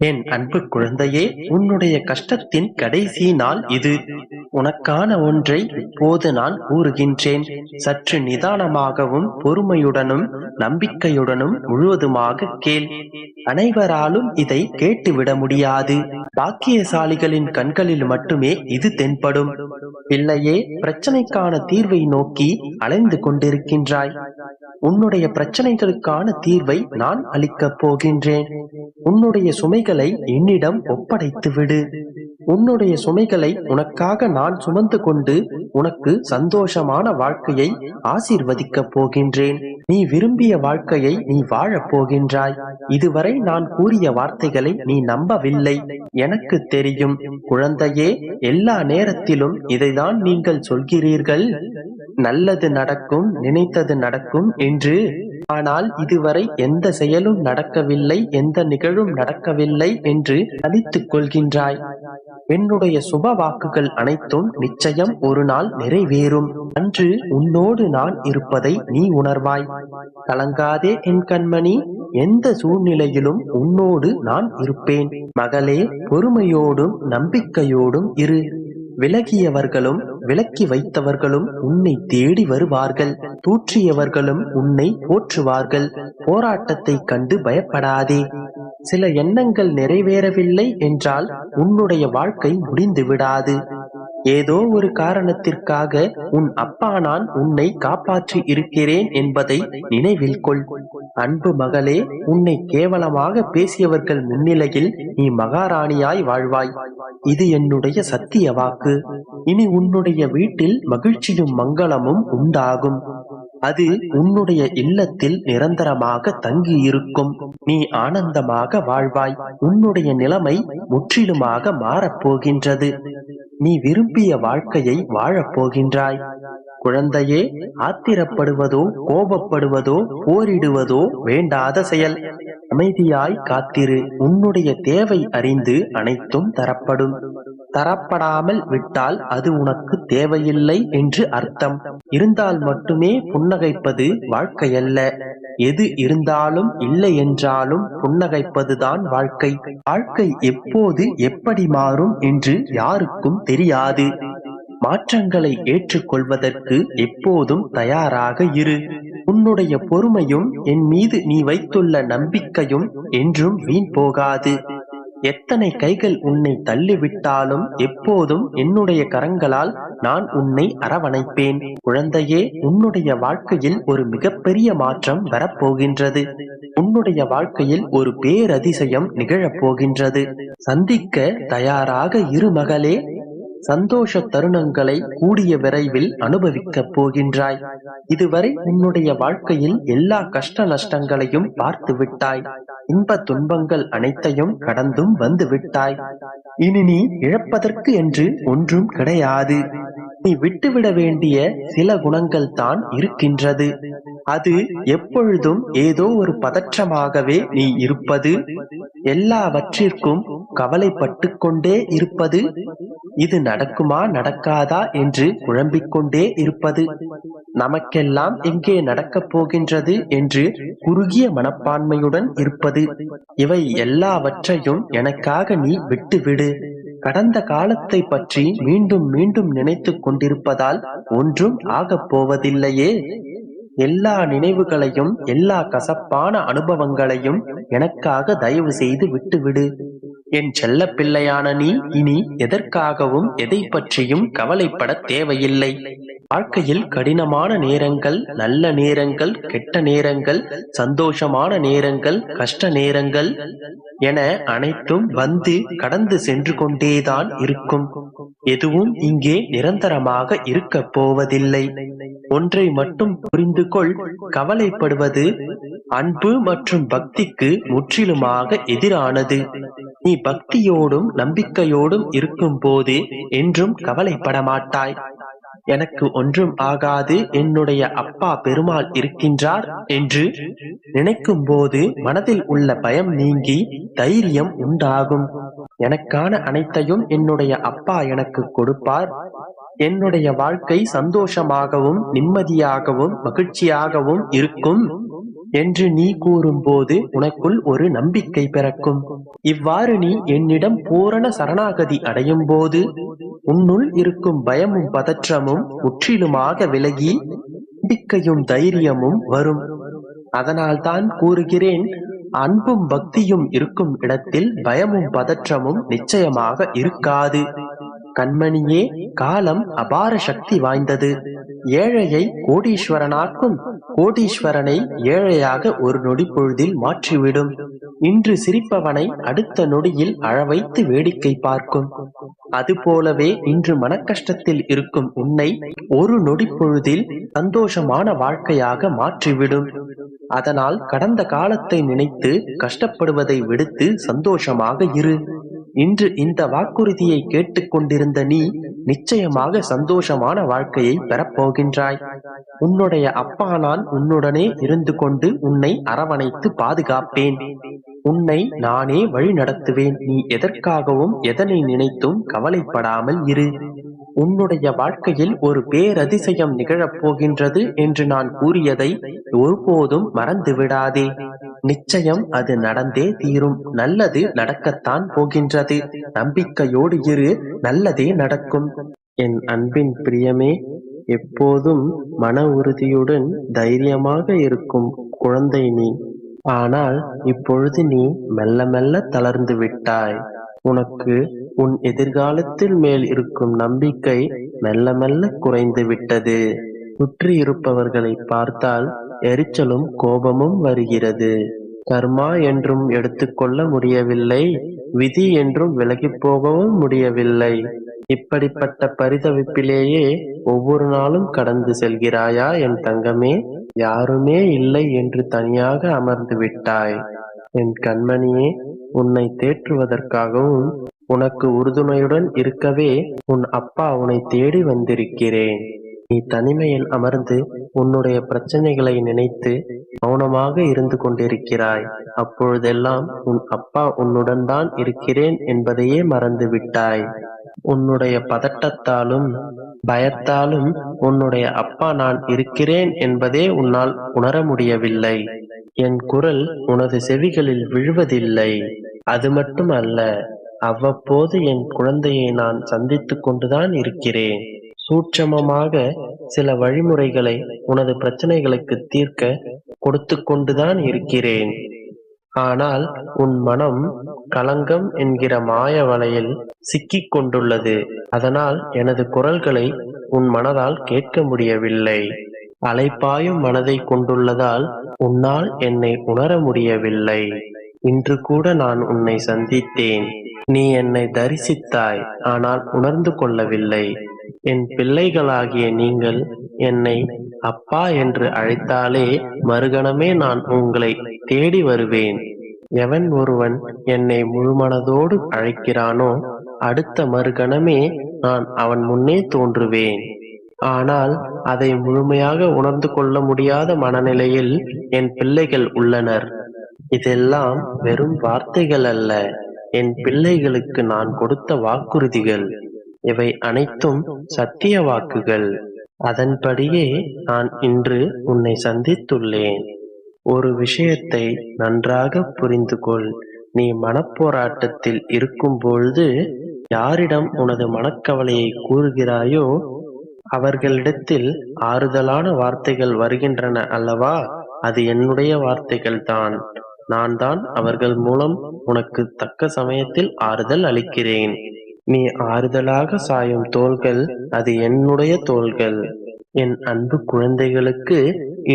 என் அன்பு குழந்தையே உன்னுடைய கஷ்டத்தின் கடைசி நாள் இது. உனக்கான ஒன்றை இப்போது நான் கூறுகின்றேன். சற்று நிதானமாகவும் பொறுமையுடனும் நம்பிக்கையுடனும் முழுவதுமாக கேள். அனைவராலும் இதை கேட்டுவிட முடியாது. பாக்கியசாலிகளின் கண்களில் மட்டுமே இது தென்படும். பிள்ளையே பிரச்சனைக்கான தீர்வை நோக்கி அலைந்து கொண்டிருக்கின்றாய். உன்னுடைய பிரச்சனைகளுக்கான தீர்வை நான் அளிக்கப் போகின்றேன். உன்னுடைய சுமைகளை என்னிடம் ஒப்படைத்து விடு உன்னுடைய சுமைகளை உனக்காக நான் சுமந்து கொண்டு உனக்கு சந்தோஷமான வாழ்க்கையை ஆசீர்வதிக்கப் போகின்றேன். நீ விரும்பிய வாழ்க்கையை நீ வாழப் போகின்றாய். இதுவரை நான் கூறிய வார்த்தைகளை நீ நம்பவில்லை. எனக்கு தெரியும். குழந்தையே எல்லா நேரத்திலும் இதைதான் நீங்கள் சொல்கிறீர்கள். நல்லது நடக்கும் நினைத்தது நடக்கும் என்று. ஆனால் இதுவரை எந்த செயலும் நடக்கவில்லை எந்த நிகழும் நடக்கவில்லை என்று அழித்துக் கொள்கின்றாய். என்னுடைய சுப வாக்குகள் அனைத்தும் நிச்சயம் ஒரு நாள் நிறைவேறும். அன்று உன்னோடு நான் இருப்பதை நீ உணர்வாய். கலங்காதே என் கண்மணி எந்த சூழ்நிலையிலும் உன்னோடு நான் இருப்பேன். மகளே பொறுமையோடும் நம்பிக்கையோடும் இரு. விலகியவர்களும் விலக்கி வைத்தவர்களும் உன்னை தேடி வருவார்கள். தூற்றியவர்களும் உன்னை போற்றுவார்கள். போராட்டத்தை கண்டு பயப்படாதே. சில எண்ணங்கள் நிறைவேறவில்லை என்றால் உன்னுடைய வாழ்க்கை முடிந்து விடாது ஏதோ ஒரு காரணத்திற்காக உன் அப்பா நான் உன்னை காப்பாற்றி இருக்கிறேன் என்பதை நினைவில் கொள். அன்பு மகளே உன்னை கேவலமாக பேசியவர்கள் முன்னிலையில் நீ மகாராணியாய் வாழ்வாய். இது என்னுடைய சத்திய வாக்கு. இனி உன்னுடைய வீட்டில் மகிழ்ச்சியும் மங்களமும் உண்டாகும். அது உன்னுடைய இல்லத்தில் நிரந்தரமாக தங்கி இருக்கும் நீ ஆனந்தமாக வாழ்வாய். உன்னுடைய நிலைமை முற்றிலுமாக மாறப்போகின்றது. நீ விரும்பிய வாழ்க்கையை வாழப் போகின்றாய் குழந்தையே ஆத்திரப்படுவதோ கோபப்படுவதோ போரிடுவதோ வேண்டாத செயல். அமைதியாய் காத்திரு. உன்னுடைய தேவை அறிந்து அனைத்தும் தரப்படும். தரப்படாமல் விட்டால் அது உனக்கு தேவையில்லை என்று அர்த்தம். இருந்தால் மட்டுமே புன்னகைப்பது வாழ்க்கையல்ல. எது இருந்தாலும் இல்லை என்றாலும் புன்னகைப்பதுதான் வாழ்க்கை. வாழ்க்கை எப்போது எப்படி மாறும் என்று யாருக்கும் தெரியாது. மாற்றங்களை ஏற்றுக்கொள்வதற்கு எப்போதும் தயாராக இரு. உன்னுடைய பொறுமையும் என் மீது நீ வைத்துள்ள நம்பிக்கையும் என்றும் வீண் போகாது. எத்தனை கைகள் உன்னை தள்ளிவிட்டாலும் எப்போதும் என்னுடைய கரங்களால் நான் உன்னை அரவணைப்பேன். குழந்தையே உன்னுடைய வாழ்க்கையில் ஒரு மிகப்பெரிய மாற்றம் வரப்போகின்றது. உன்னுடைய வாழ்க்கையில் ஒரு பேரதிசயம் நிகழப் போகின்றது சந்திக்க தயாராக இரு மகளே சந்தோஷ தருணங்களை கூடிய விரைவில் அனுபவிக்கப் போகின்றாய். இதுவரை உன்னுடைய வாழ்க்கையில் எல்லா கஷ்ட நஷ்டங்களையும் பார்த்து விட்டாய். இன்ப துன்பங்கள் அனைத்தையும் கடந்தும் வந்து விட்டாய். இனி நீ இழப்பதற்கு என்று ஒன்றும் கிடையாது. நீ விட்டுவிட வேண்டிய சில குணங்கள் தான் இருக்கின்றது. அது எப்பொழுதும் ஏதோ ஒரு பதற்றமாகவே நீ இருப்பது. எல்லாவற்றிற்கும் கவலைப்பட்டு கொண்டே இருப்பது. இது நடக்குமா நடக்காதா என்று குழம்பிக்கொண்டே இருப்பது. நமக்கெல்லாம் எங்கே நடக்கப் போகின்றது என்று குறுகிய மனப்பான்மையுடன் இருப்பது. இவை எல்லாவற்றையும் எனக்காக நீ விட்டுவிடு. கடந்த காலத்தை பற்றி மீண்டும் மீண்டும் நினைத்துக் கொண்டிருப்பதால் ஒன்றும் ஆகப் போவதில்லையே. எல்லா நினைவுகளையும் எல்லா கசப்பான அனுபவங்களையும் எனக்காக தயவு செய்து விட்டுவிடு. என் செல்ல பிள்ளையான நீ இனி எதற்காகவும் எதை பற்றியும் கவலைப்பட தேவையில்லை. வாழ்க்கையில் கடினமான நேரங்கள் நல்ல நேரங்கள் கெட்ட நேரங்கள் சந்தோஷமான நேரங்கள் கஷ்ட நேரங்கள் என அனைத்தும் வந்து கடந்து சென்று கொண்டேதான் இருக்கும். எதுவும் இங்கே நிரந்தரமாக இருக்கப் போவதில்லை. ஒன்றை மட்டும் புரிந்து கொள் கவலைப்படுவது அன்பு மற்றும் பக்திக்கு முற்றிலுமாக எதிரானது. நீ பக்தியோடும் நம்பிக்கையோடும் இருக்கும் போது என்றும் கவலைப்பட மாட்டாய் எனக்கு ஒன்றும் ஆகாது என்னுடைய அப்பா பெருமாள் இருக்கின்றார் என்று நினைக்கும் போது மனதில் உள்ள பயம் நீங்கி தைரியம் உண்டாகும். எனக்கான அனைத்தையும் என்னுடைய அப்பா எனக்கு கொடுப்பார். என்னுடைய வாழ்க்கை சந்தோஷமாகவும் நிம்மதியாகவும் மகிழ்ச்சியாகவும் இருக்கும் என்று நீ கூறும்போது உனக்குள் ஒரு நம்பிக்கை பிறக்கும். இவ்வாறு நீ என்னிடம் பூரண சரணாகதி அடையும் போது உன்னுள் இருக்கும் பயமும் பதற்றமும் முற்றிலுமாக விலகி நம்பிக்கையும் தைரியமும் வரும். அதனால் தான் கூறுகிறேன் அன்பும் பக்தியும் இருக்கும் இடத்தில் பயமும் பதற்றமும் நிச்சயமாக இருக்காது. கண்மணியே காலம் அபார சக்தி வாய்ந்தது. ஏழையை கோடீஸ்வரனாக்கும் கோடீஸ்வரனை ஏழையாக ஒரு நொடி பொழுதில் மாற்றிவிடும். இன்று சிரிப்பவனை அடுத்த நொடியில் அழவைத்து வேடிக்கை பார்க்கும். அதுபோலவே இன்று மனக்கஷ்டத்தில் இருக்கும் உன்னை ஒரு நொடி பொழுதில் சந்தோஷமான வாழ்க்கையாக மாற்றிவிடும். அதனால் கடந்த காலத்தை நினைத்து கஷ்டப்படுவதை விடுத்து சந்தோஷமாக இரு. இன்று இந்த வாக்குறுதியை கேட்டுக்கொண்டிருந்த நீ நிச்சயமாக சந்தோஷமான வாழ்க்கையை பெறப்போகின்றாய். உன்னுடைய அப்பா நான் உன்னுடனே இருந்து கொண்டு உன்னை அரவணைத்து பாதுகாப்பேன். உன்னை நானே வழி நடத்துவேன் நீ எதற்காகவும் எதனை நினைத்தும் கவலைப்படாமல் இரு. உன்னுடைய வாழ்க்கையில் ஒரு பேரதிசயம் நிகழப் போகின்றது என்று நான் கூறியதை ஒருபோதும் மறந்து விடாதே. நிச்சயம் அது நடந்தே தீரும். நல்லது நடக்கத்தான் போகின்றது. நம்பிக்கையோடு இரு நல்லதே நடக்கும். என் அன்பின் பிரியமே எப்போதும் மன உறுதியுடன் தைரியமாக இருக்கும் குழந்தை நீ. ஆனால் இப்பொழுது நீ மெல்ல மெல்ல தளர்ந்து விட்டாய். உனக்கு உன் எதிர்காலத்தில் மேல் இருக்கும் நம்பிக்கை மெல்ல மெல்ல குறைந்து விட்டது. சுற்றி இருப்பவர்களை பார்த்தால் எரிச்சலும் கோபமும் வருகிறது. கர்மா என்றும் எடுத்துக்கொள்ள முடியவில்லை. விதி என்றும் விலகிப் போகவும் முடியவில்லை. இப்படிப்பட்ட பரிதவிப்பிலேயே ஒவ்வொரு நாளும் கடந்து செல்கிறாயா என் தங்கமே? யாருமே இல்லை என்று தனியாக அமர்ந்து விட்டாய். என் கண்மணியே உன்னை தேற்றுவதற்காகவும் உனக்கு உறுதுணையுடன் இருக்கவே உன் அப்பா உன்னை தேடி வந்திருக்கிறேன். நீ தனிமையில் அமர்ந்து உன்னுடைய பிரச்சனைகளை நினைத்து மௌனமாக இருந்து கொண்டிருக்கிறாய். அப்பொழுதெல்லாம் உன் அப்பா உன்னுடன் தான் இருக்கிறேன் என்பதையே மறந்து விட்டாய் உன்னுடைய பதட்டத்தாலும் பயத்தாலும் உன்னுடைய அப்பா நான் இருக்கிறேன் என்பதே உன்னால் உணர முடியவில்லை. என் குரல் உனது செவிகளில் விழுவதில்லை. அது மட்டும் அல்ல அவ்வப்போது என் குழந்தையை நான் சந்தித்துக் கொண்டுதான் இருக்கிறேன். சூட்சமமாக சில வழிமுறைகளை உனது பிரச்சனைகளுக்கு தீர்க்க கொடுத்து கொண்டுதான் இருக்கிறேன். ஆனால் உன் மனம் களங்கம் என்கிற மாய வலையில் சிக்கிக் கொண்டுள்ளது. அதனால் எனது குரல்களை உன் மனதால் கேட்க முடியவில்லை. அலைப்பாயும் மனதை கொண்டுள்ளதால் உன்னால் என்னை உணர முடியவில்லை. இன்று கூட நான் உன்னை சந்தித்தேன். நீ என்னை தரிசித்தாய் ஆனால் உணர்ந்து கொள்ளவில்லை. என் பிள்ளைகளாகிய நீங்கள் என்னை அப்பா என்று அழைத்தாலே மறுகணமே நான் உங்களை தேடி வருவேன். எவன் ஒருவன் என்னை முழுமனதோடு அழைக்கிறானோ அடுத்த மறுகணமே நான் அவன் முன்னே தோன்றுவேன். ஆனால் அதை முழுமையாக உணர்ந்து கொள்ள முடியாத மனநிலையில் என் பிள்ளைகள் உள்ளனர். இதெல்லாம் வெறும் வார்த்தைகள் அல்ல. என் பிள்ளைகளுக்கு நான் கொடுத்த வாக்குறுதிகள். இவை அனைத்தும் சத்திய வாக்குகள். அதன்படியே நான் இன்று உன்னை சந்தித்துள்ளேன். ஒரு விஷயத்தை நன்றாக புரிந்து கொள் நீ மனப்போராட்டத்தில் இருக்கும் பொழுது யாரிடம் உனது மனக்கவலையை கூறுகிறாயோ அவர்களிடத்தில் ஆறுதலான வார்த்தைகள் வருகின்றன அல்லவா? அது என்னுடைய வார்த்தைகள் தான் நான் தான் அவர்கள் மூலம் உனக்கு தக்க சமயத்தில் ஆறுதல் அளிக்கிறேன். நீ ஆறுதலாக சாயும் தோள்கள் அது என்னுடைய தோள்கள். என் அன்பு குழந்தைகளுக்கு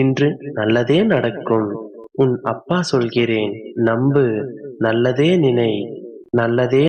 இன்று நல்லதே நடக்கும். உன் அப்பா சொல்கிறேன் நம்பு நல்லதே நினை நல்லதே